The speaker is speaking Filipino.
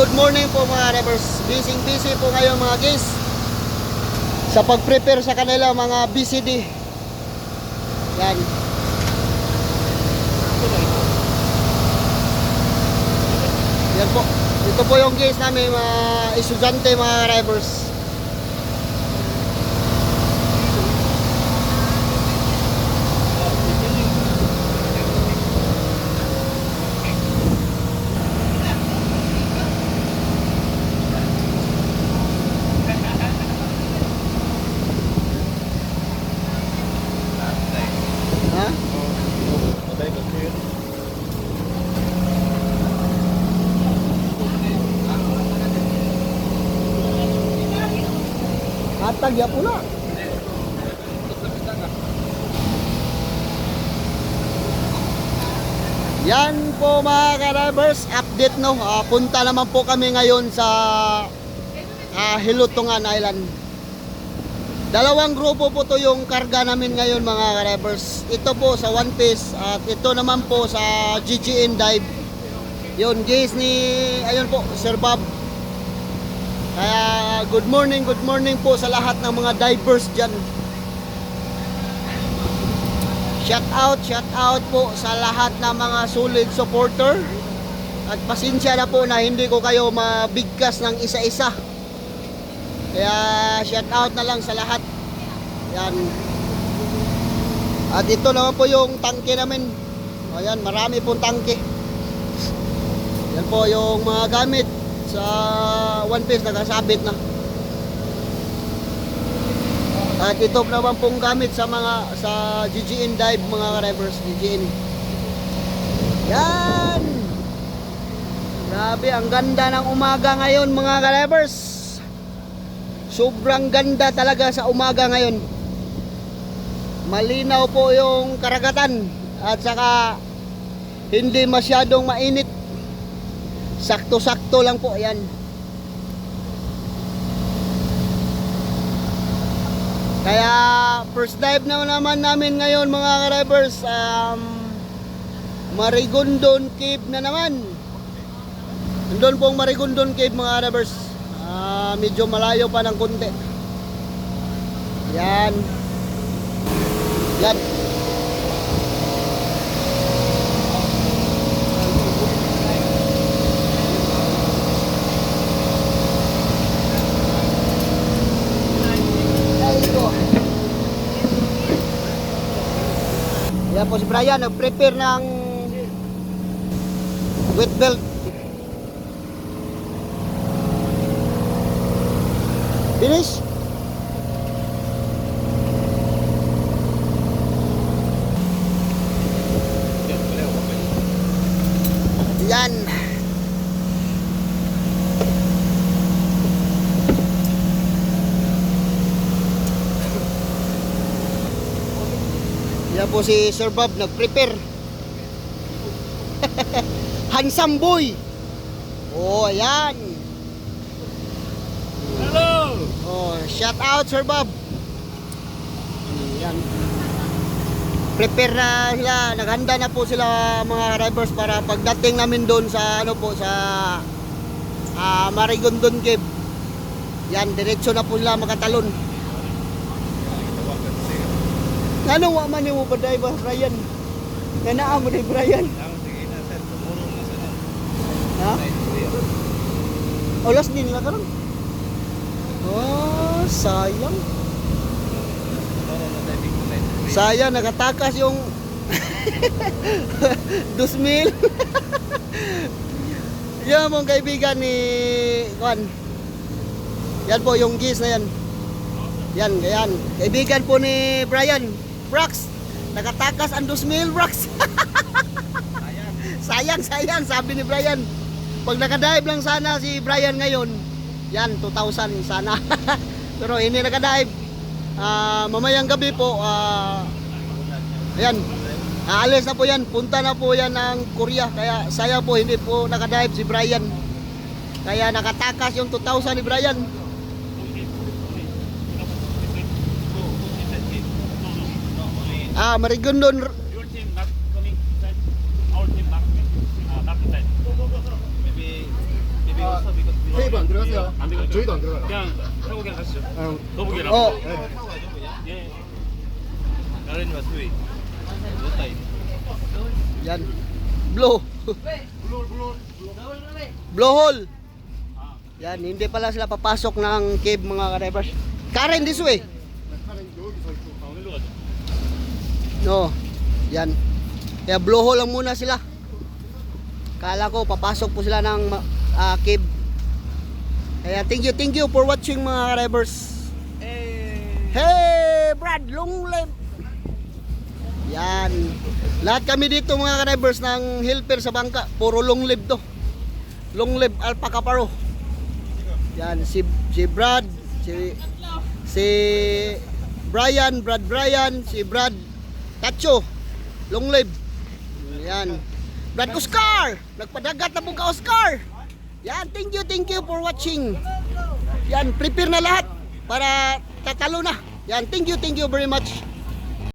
good morning po mga drivers. Busy busy po ngayon mga guys. Sa pag-prepare sa kanila mga BCD. Yan. Yan po. Ito po yung guys namin mga estudyante mga drivers. Ha? Hatag ya pula. Yan po mga ka-drivers, update no. Ah, punta naman po kami ngayon sa ah, Hilutungan Island. Dalawang grupo po to yung karga namin ngayon mga ka-drivers. Ito po sa One Piece at ito naman po sa GGN Dive. Yun, guys ni, ayun po, Sir Bob. Kaya good morning, good morning po sa lahat ng mga divers dyan. Shout out, shout out po sa lahat ng mga solid supporter. At pasensya na po na hindi ko kayo mabigkas ng isa-isa. Kaya shout out na lang sa lahat. Yan. At ito naman po yung tangke namin. Ayan, marami pong tangke. Yan po yung mga gamit sa One Piece nakasabit na. At ito naman pong gamit sa mga sa GGN dive mga drivers GGN. Yan. Grabe, ang ganda ng umaga ngayon mga drivers. Sobrang ganda talaga sa umaga ngayon. Malinaw po yung karagatan at saka hindi masyadong mainit. Sakto-sakto lang po yan. Kaya first dive na naman namin ngayon mga drivers um, Marigondon Cave na naman. Andun pong Marigondon Cave mga drivers. Ah, medyo malayo pa ng konti. Yan. Yan. Yan po si Brian, nag-prepare ng wet belt. Finish? Yan. Yan po si Sir Bob nag-prepare. Handsome boy. Oh, ayan. Hello! Oh, shout out Sir Bob. Yan. Prepare na sila, naghanda na po sila mga drivers para pagdating namin doon sa ano po sa ah, Marigondon Cave. Yan, diretso na po sila makatalon. Ano wa man mo ba dai ba Brian? Kanaa mo ni Brian. Ha? Olas din lang karon. Oh, sayang. Sayang nakatakas yung 2,000. yan mong kaibigan ni Juan. Yan po yung gis na yan. Yan, yan. Kaibigan po ni Brian. Brax, nakatakas ang 2,000 Brax. sayang, sayang, sabi ni Brian. Pag nakadive lang sana si Brian ngayon, yan, 2,000 sana. Pero hindi nakadive. Ah, mamayang gabi po, ah, ayan, aalis na po yan. Punta na po yan ng Korea. Kaya saya po, hindi po nakadive si Brian. Kaya nakatakas yung 2,000 ni Brian. Ah, Marigondon Your team not coming inside. Our team not coming. Uh, not inside. Maybe, maybe also 들어갔어요. 안 들어가죠. 저희도 안 들어가요. 그냥 타고 그냥 가시죠. 아, 거북이랑. 어. 예. 나른이와 수위. 좋다 이. Yan. Blow. Blowhole. Yan, hindi pala sila papasok ng cave mga ka-drivers. Karen this way. 아, 오늘로 가죠. No. Yan. Kaya blowhole lang muna sila. Kala ko papasok po sila ng ah, cave. Kaya thank you, thank you for watching mga ka-drivers. Hey, Brad, long live. Yan. Lahat kami dito mga ka-drivers ng helper sa bangka. Puro long live to. Long live alpaca paro. Yan, si, si Brad, si, si Brian, Brad Brian, si Brad Tacho. Long live. Yan. Brad Oscar. Nagpadagat na po ka Oscar. Yan, thank you, thank you for watching. Yan, prepare na lahat para tatalo na. Yan, thank you, thank you very much.